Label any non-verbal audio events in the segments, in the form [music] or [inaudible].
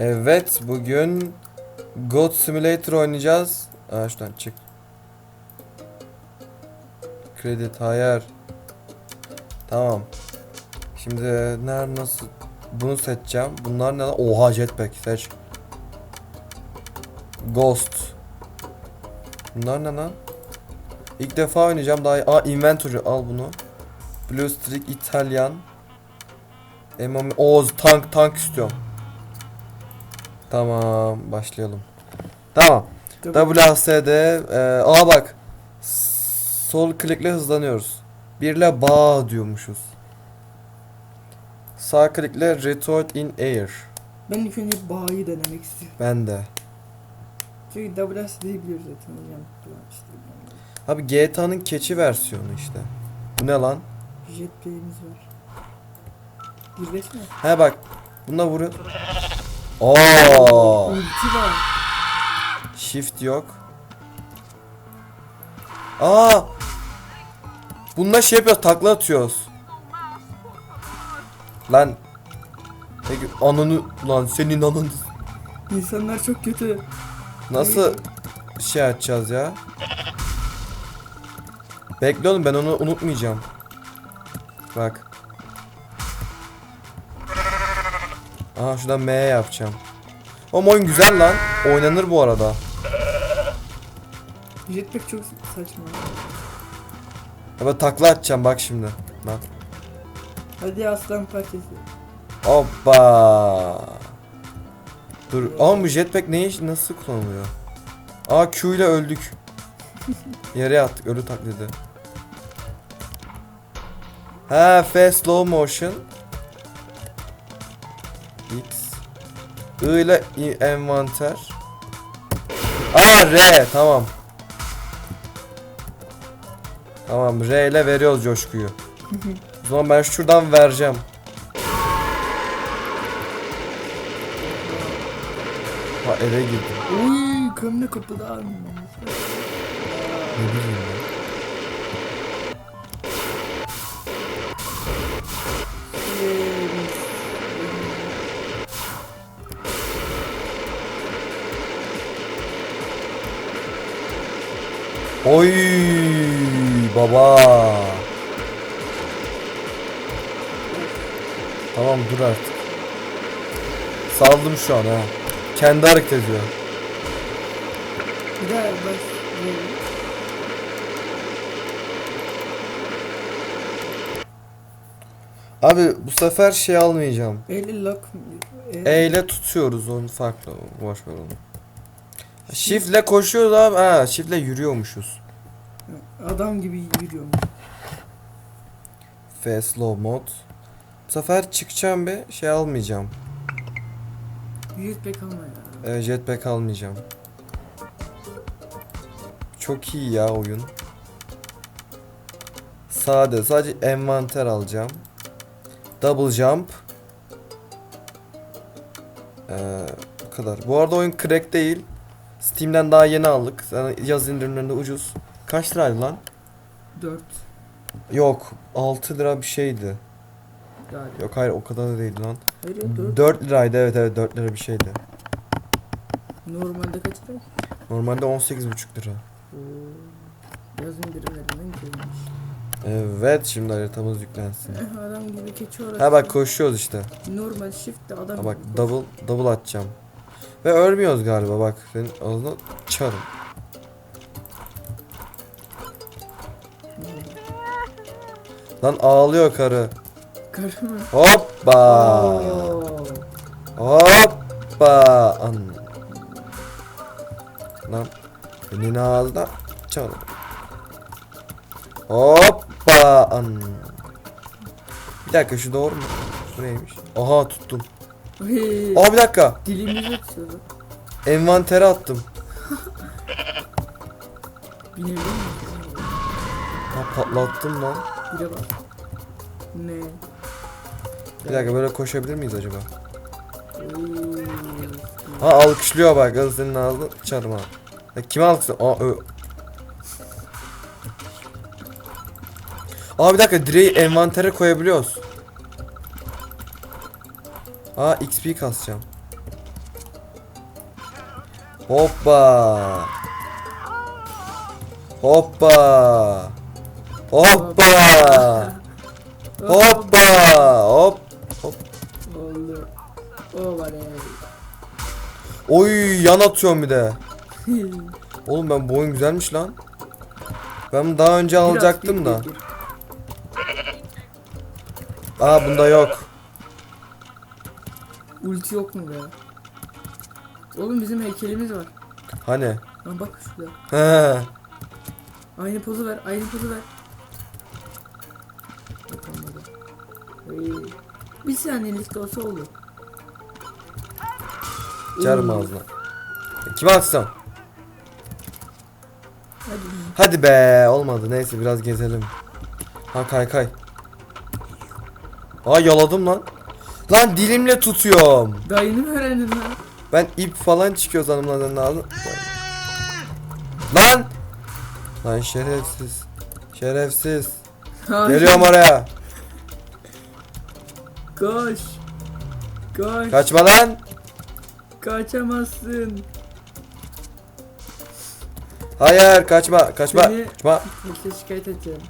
Evet bugün God Simulator oynayacağız. Aa şuradan çık. Kredi hayır. Tamam. Şimdi nerede nasıl bunu seçeceğim. Bunlar ne? Oha jetpack seç. Ghost. Bunlar ne lan? İlk defa oynayacağım daha. Aa inventory al bunu. Blue Streak İtalyan. Emam Oğuz tank tank istiyorum. Tamam başlayalım. Tamam. WASD e, aa bak. Sol klikle hızlanıyoruz. Birle bağ diyormuşuz. Sağ klikle retort in air. Ben ilk önce bağı denemek istiyorum. Ben de. Çünkü WSD'yi biliyoruz zaten hocam. Abi GTA'nın keçi versiyonu işte. Bu ne lan? ne. Jetplay'imiz var. Birleşme. He bak. Bunda vuruyor. Oo. Ulti var. Shift yok. Aa! Bunda şey yapıyoruz, takla atıyoruz. Lan. Peki ananı lan senin ananı İnsanlar çok kötü. nasıl şey açacağız ya? Bekle oğlum ben onu unutmayacağım. Bak. Aha şuradan M yapacağım. O oyun güzel lan. Oynanır bu arada. Jetpack çok saçma. Ya ben takla atacağım bak şimdi. Bak. Hadi aslan parçası. Hoppa. Dur. Ama bu jetpack ne iş nasıl kullanılıyor? Aa Q ile öldük. [laughs] Yere attık ölü taklidi. Ha F slow motion. I ile envanter. Aa R tamam. Tamam R ile veriyoruz coşkuyu. [laughs] O zaman ben şuradan vereceğim. Ha eve girdim. Uy kamera kapıda abi. Ne bileyim ben. Oy baba. Tamam dur artık. Saldım şu an ha. Kendi hareket ediyor. Bir daha bak. Abi bu sefer şey almayacağım. Eli lock. E ile tutuyoruz onu farklı. Boş ver onu. Shift ile koşuyoruz abi. Ha, shift ile yürüyormuşuz. Adam gibi yürüyorum. F slow mod. Bu sefer çıkacağım be şey almayacağım. Jetpack alma ya. E, jetpack almayacağım. Çok iyi ya oyun. Sade sadece envanter alacağım. Double jump. Ee, bu kadar. Bu arada oyun crack değil. Steam'den daha yeni aldık. Yani yaz indirimlerinde ucuz. Kaç liraydı lan? 4 Yok 6 lira bir şeydi. galiba. Yok hayır o kadar da değil lan. Hayır ya 4. 4 liraydı evet evet 4 lira bir şeydi. Normalde kaç lira? Normalde 18,5 lira. Oo. Yaz indirimlerinden güzelmiş. Evet şimdi haritamız yüklensin. Eh, adam gibi keçi orası. Ha bak koşuyoruz işte. Normal shift de adam Ha bak double double atacağım. Ve ölmüyoruz galiba bak senin ağzına çarım. Lan ağlıyor karı. Karı mı? Hoppa. Oo. Hoppa. An. Lan senin ağzına çarım. Hoppa. An. Bir dakika şu doğru mu? Şu neymiş? Aha tuttum. Hey. Aa bir dakika. Dilimizi tutuyordu. Envantere attım. Binebilir miyim? Ha patlattım lan. Bire bak. Ne? Bir dakika böyle koşabilir miyiz acaba? Oo. Ha alkışlıyor bak kız senin ağzını çarım ha. Ya kime alkışlıyor? Aa ö. Aa bir dakika direği envantere koyabiliyoruz. Aa XP kasacağım. Hoppa. Hoppa. Hoppa. Hoppa. Hop. Oldu. Ya. Oy yan atıyorum bir de. [laughs] Oğlum ben bu oyun güzelmiş lan. Ben daha önce alacaktım da. Aa bunda yok. Ulti yok mu be? Oğlum bizim heykelimiz var. Hani? Lan bak şurada. He. Aynı pozu ver, aynı pozu ver. Yapamadım. Bir saniyelik de olsa olur. Çarım ağzına. Kime atsam? Hadi. Hadi be olmadı neyse biraz gezelim. Ha kay kay. Aa yaladım lan. Lan dilimle tutuyorum. Daha yeni mi öğrendin lan? Ben ip falan çıkıyor lan lazım. Lan! Lan şerefsiz. Şerefsiz. Hayır. Geliyorum oraya. Koş. Koş. Kaçma lan. Kaçamazsın. Hayır kaçma kaçma. Seni- Kaçma. Polise şikayet edeceğim.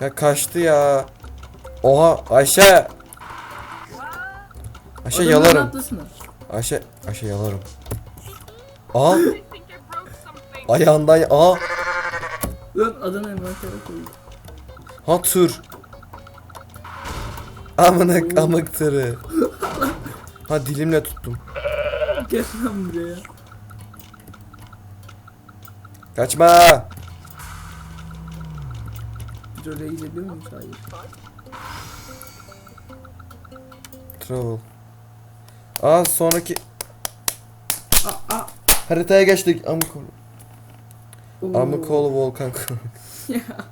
Ya kaçtı ya. Oha Ayşe. Ayşe Adamın yalarım. atlasana. Ayşe Ayşe yalarım. Aa ayağından aa Lan adamı envantere koy. ha tır. Amına amık tırı. [laughs] Ha dilimle tuttum. Gel lan buraya. Kaçma. Biz oraya gidebiliyor muyuz? Hayır. Travel. Aa sonraki Aa, aa. haritaya geçtik. Amıkolu. Oo. Amıkolu volkan. Ya. [laughs]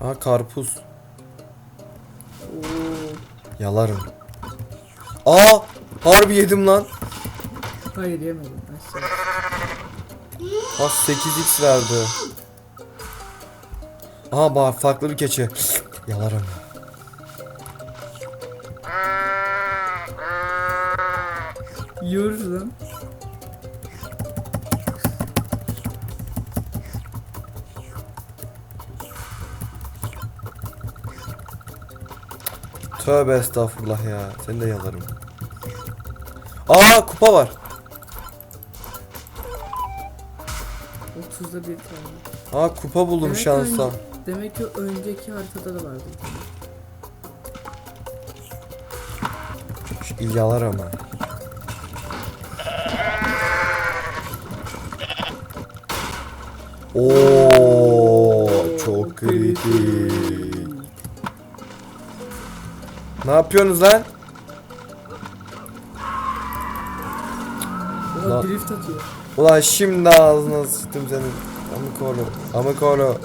Aa karpuz. Oo. Yalarım. Aa harbi yedim lan. Hayır yemedim. Aşağı. Ha 8x verdi. Aha bak farklı bir keçi. Yalarım. Yiyoruz lan. Tövbe estağfurullah ya. Seni de yalarım. Aa kupa var. 30'da bir tane. Aa kupa buldum Evet, şansa. önce- Demek ki önceki haritada da vardı. Şu Yalar ama. Oo çok kritik. Ne yapıyorsunuz lan? Oha Lan. drift atıyor. Ulan şimdi ağzına sıçtım senin. Amık oğlu. Amık oğlu.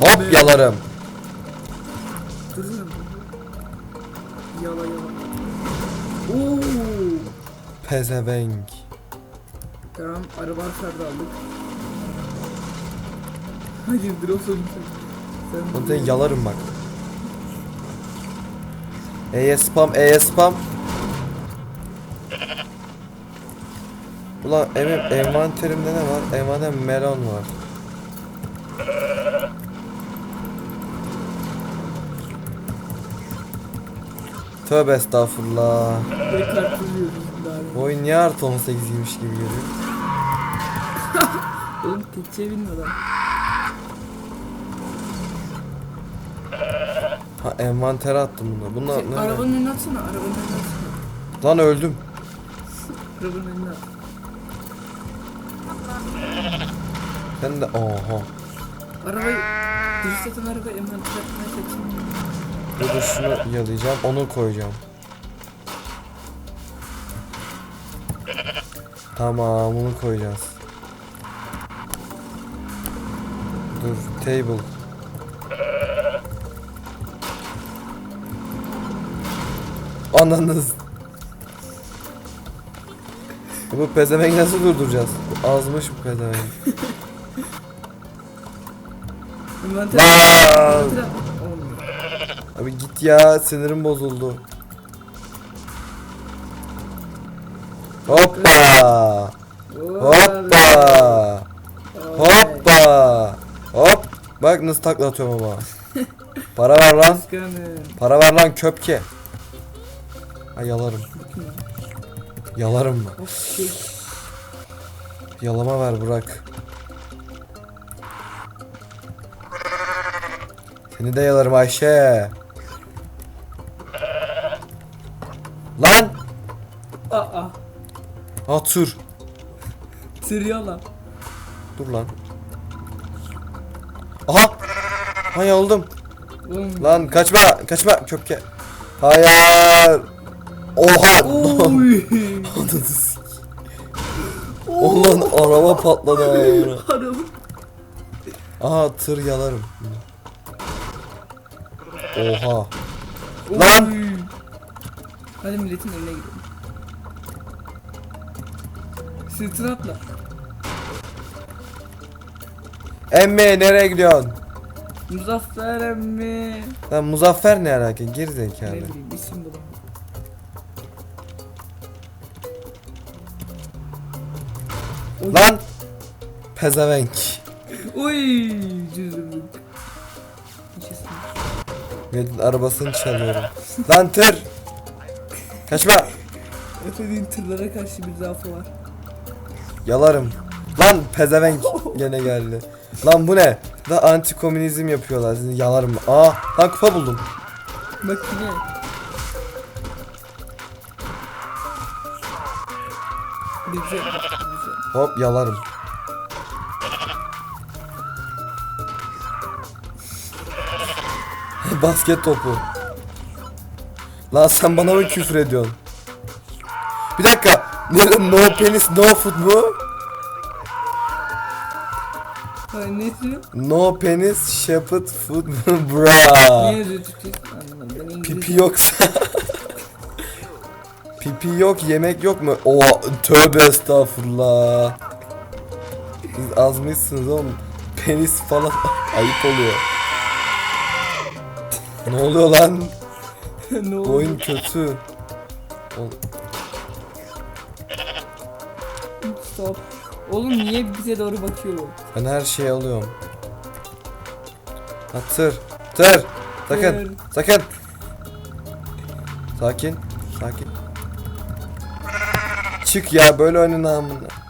Hop yalarım. Lan. Yala yala. Oo. Pezevenk. Tamam araba hasarda aldık. Hayır drop sonuçta. Sen Onu da yalarım bak. E'ye spam, E'ye spam. Ulan em envanterimde ne var? Envanterimde melon var. Tövbe estağfurullah. Oyun niye artı 18'ymiş gibi geliyor? [laughs] Oğlum tekçeye binme lan. Ha envantere attım bunu. Bunlar Şey, ne? arabanın önüne atsana. Arabanın önüne atsana. Lan öldüm. [laughs] Arabanın önüne at. Sen de oha. Arabayı drift atan arabayı envanter atmaya çalışın. Dur dur şunu yalayacağım. Onu koyacağım. Tamam bunu koyacağız. Dur table. Ananız. Bu pezevenk nasıl durduracağız? Azmış bu pezevenk. [laughs] Envanter. Abi git ya sinirim bozuldu. Hoppa! Hoppa! Hoppa! Hop! Bak nasıl takla atıyorum ama. [laughs] Para ver lan. Para ver lan köpke. Ay yalarım. Yalarım mı? Şey. Yalama ver Burak. Seni de yalarım Ayşe. Lan! Aa. Ha tür. Sırıyor lan. Dur lan. Aha! Hay oldum. Oğlum. Lan kaçma, kaçma köpke. Hayır. Oha! Oy. [laughs] Ulan araba patladı ağzına. Araba. Aha tır yalarım. Oha. Lan! Hadi milletin önüne gidelim. Sırtına atla. Emmi nereye gidiyorsun? Muzaffer emmi. Lan Muzaffer ne alaka? Geri Ne zekalı. bileyim isim bulamıyorum. Oy. Lan! Pezevenk. Cüzdürlük. Yaşasın. Milletin arabasını çalıyorum. Lan tır! Kaçma! Efe'nin tırlara karşı bir zaafı var. Yalarım. Lan pezevenk gene geldi. Lan bu ne? Da anti komünizm yapıyorlar. Sizin yalarım. Aa, lan kupa buldum. Bak yine. Güzel. Hop yalarım. Basket topu. Lan sen bana mı küfür ediyorsun? Bir dakika. Ne, no penis no foot mu? Ay? No penis shepherd? Ne [laughs] Bra. yazıyor? Anlamadım. Ben İngilizce. Pipi yoksa. [laughs] Pipi yok yemek yok mu? Oha tövbe estağfurullah. Siz azmışsınız oğlum. Penis falan [laughs] ayıp oluyor. ne oluyor lan? [laughs] ne oldu? oyun kötü. Stop. Oğlum niye bize doğru bakıyor? Ben her şeyi alıyorum. Ha tır. Tır. Sakın. Sakın. Sakin. Sakin. Çık ya böyle amına.